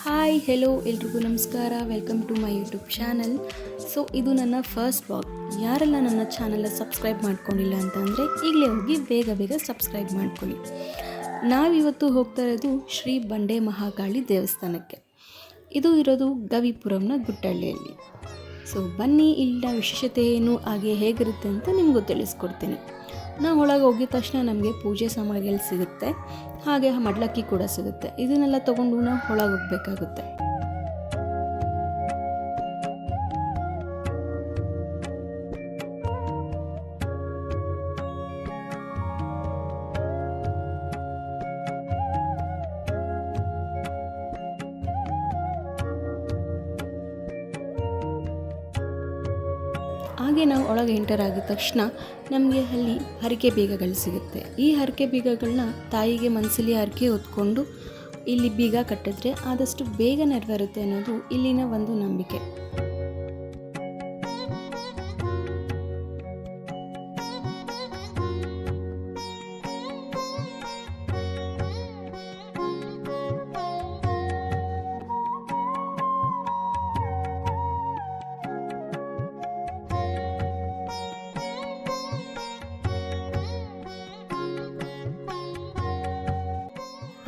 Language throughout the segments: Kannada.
ಹಾಯ್ ಹೆಲೋ ಎಲ್ರಿಗೂ ನಮಸ್ಕಾರ. Welcome to my YouTube channel so ಇದು ನನ್ನ ಫಸ್ಟ್ ಬ್ಲಾಗ್ ಯಾರೆಲ್ಲ ನನ್ನ ಚಾನಲ್ನ ಸಬ್ಸ್ಕ್ರೈಬ್ ಮಾಡ್ಕೊಂಡಿಲ್ಲ ಅಂತ ಅಂದರೆ, ಈಗಲೇ ಹೋಗಿ ಬೇಗ ಬೇಗ ಸಬ್ಸ್ಕ್ರೈಬ್ ಮಾಡ್ಕೊಳ್ಳಿ. ನಾವಿವತ್ತು ಹೋಗ್ತಾ ಇರೋದು ಶ್ರೀ ಬಂಡೆ ಮಹಾಕಾಳಿ ದೇವಸ್ಥಾನಕ್ಕೆ. ಇದು ಇರೋದು ಗವಿಪುರಂನ ಗುಟ್ಟಳ್ಳಿಯಲ್ಲಿ. ಸೊ ಬನ್ನಿ, ಇಲ್ಲಿನ ವಿಶೇಷತೆ ಏನು ಹಾಗೆ ಹೇಗಿರುತ್ತೆ ಅಂತ ನಿಮಗೂ ತಿಳಿಸ್ಕೊಡ್ತೀನಿ. ನಾವು ಒಳಗೆ ಹೋಗಿದ ತಕ್ಷಣ ನಮಗೆ ಪೂಜೆ ಸಾಮಗ್ರಿಗಳು ಸಿಗುತ್ತೆ. ಹಾಗೆ ಮಡ್ಲಕ್ಕಿ ಕೂಡ ಸಿಗುತ್ತೆ. ಇದನ್ನೆಲ್ಲ ತೊಗೊಂಡು ನಾವು ಒಳಗೆ ಹೋಗಬೇಕಾಗುತ್ತೆ. ಹಾಗೆ ನಾವು ಒಳಗೆ ಎಂಟರ್ ಆಗಿದ ತಕ್ಷಣ ನಮಗೆ ಅಲ್ಲಿ ಹರಕೆ ಬೀಗಗಳು ಸಿಗುತ್ತೆ. ಈ ಹರಕೆ ಬೀಗಗಳನ್ನ ತಾಯಿಗೆ ಮನಸ್ಸಲ್ಲಿ ಹರಕೆ ಹೊತ್ಕೊಂಡು ಇಲ್ಲಿ ಬೀಗ ಕಟ್ಟಿದ್ರೆ ಆದಷ್ಟು ಬೇಗ ನೆರವೇರುತ್ತೆ ಅನ್ನೋದು ಇಲ್ಲಿನ ಒಂದು ನಂಬಿಕೆ.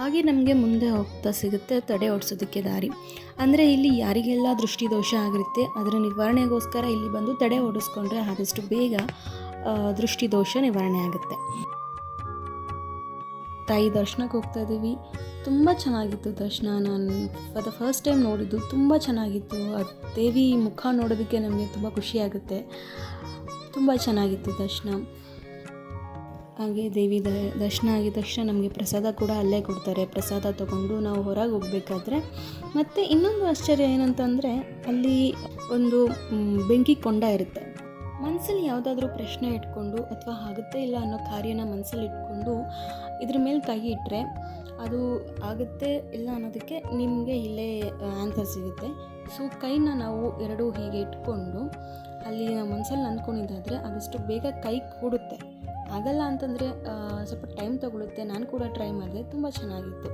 ಹಾಗೆ ನಮಗೆ ಮುಂದೆ ಹೋಗ್ತಾ ಸಿಗುತ್ತೆ ತಡೆ ಓಡಿಸೋದಕ್ಕೆ ದಾರಿ. ಅಂದರೆ ಇಲ್ಲಿ ಯಾರಿಗೆಲ್ಲ ದೃಷ್ಟಿದೋಷ ಆಗಿರುತ್ತೆ, ಅದರ ನಿವಾರಣೆಗೋಸ್ಕರ ಇಲ್ಲಿ ಬಂದು ತಡೆ ಓಡಿಸ್ಕೊಂಡ್ರೆ ಆದಷ್ಟು ಬೇಗ ದೃಷ್ಟಿದೋಷ ನಿವಾರಣೆ ಆಗುತ್ತೆ. ತಾಯಿ ದರ್ಶನಕ್ಕೆ ಹೋಗ್ತಾ ಇದ್ದೀವಿ. ತುಂಬ ಚೆನ್ನಾಗಿತ್ತು ದರ್ಶನ. ನಾನು ಫಾರ್ ಫಸ್ಟ್ ಟೈಮ್ ನೋಡಿದ್ದು ತುಂಬ ಚೆನ್ನಾಗಿತ್ತು. ಆ ದೇವಿ ಮುಖ ನೋಡೋದಕ್ಕೆ ನಮಗೆ ತುಂಬ ಖುಷಿಯಾಗುತ್ತೆ ತುಂಬ ಚೆನ್ನಾಗಿತ್ತು ದರ್ಶನ. ಹಾಗೆ ದೇವಿ ದರ್ಶನ ಆಗಿದ ತಕ್ಷಣ ನಮಗೆ ಪ್ರಸಾದ ಕೂಡ ಅಲ್ಲೇ ಕೊಡ್ತಾರೆ. ಪ್ರಸಾದ ತಗೊಂಡು ನಾವು ಹೊರಗೆ ಹೋಗಬೇಕಾದ್ರೆ. ಮತ್ತು ಇನ್ನೊಂದು ಆಶ್ಚರ್ಯ ಏನಂತಂದರೆ ಅಲ್ಲಿ ಒಂದು ಬೆಂಕಿ ಕೊಂಡ ಇರುತ್ತೆ. ಮನಸ್ಸಲ್ಲಿ ಯಾವುದಾದ್ರೂ ಪ್ರಶ್ನೆ ಇಟ್ಕೊಂಡು ಅಥವಾ ಆಗುತ್ತೆ ಇಲ್ಲ ಅನ್ನೋ ಕಾರ್ಯನ ಮನಸ್ಸಲ್ಲಿ ಇಟ್ಕೊಂಡು ಇದ್ರ ಮೇಲೆ ಕೈ ಇಟ್ಟರೆ ಅದು ಆಗುತ್ತೆ ಇಲ್ಲ ಅನ್ನೋದಕ್ಕೆ ನಿಮಗೆ ಇಲ್ಲೇ ಆನ್ಸರ್ ಸಿಗುತ್ತೆ. ಸೊ ಕೈನ ನಾವು ಎರಡೂ ಹೀಗೆ ಇಟ್ಕೊಂಡು ಅಲ್ಲಿ ಮನಸ್ಸಲ್ಲಿ ಅಂದ್ಕೊಂಡಿದ್ದಾದರೆ ಆದಷ್ಟು ಬೇಗ ಕೈ ಕೂಡುತ್ತೆ. ಆಗಲ್ಲ ಅಂತಂದರೆ ಸ್ವಲ್ಪ ಟೈಮ್ ತಗೊಳುತ್ತೆ. ನಾನು ಕೂಡ ಟ್ರೈ ಮಾಡಿದೆ. ತುಂಬ ಚೆನ್ನಾಗಿತ್ತು.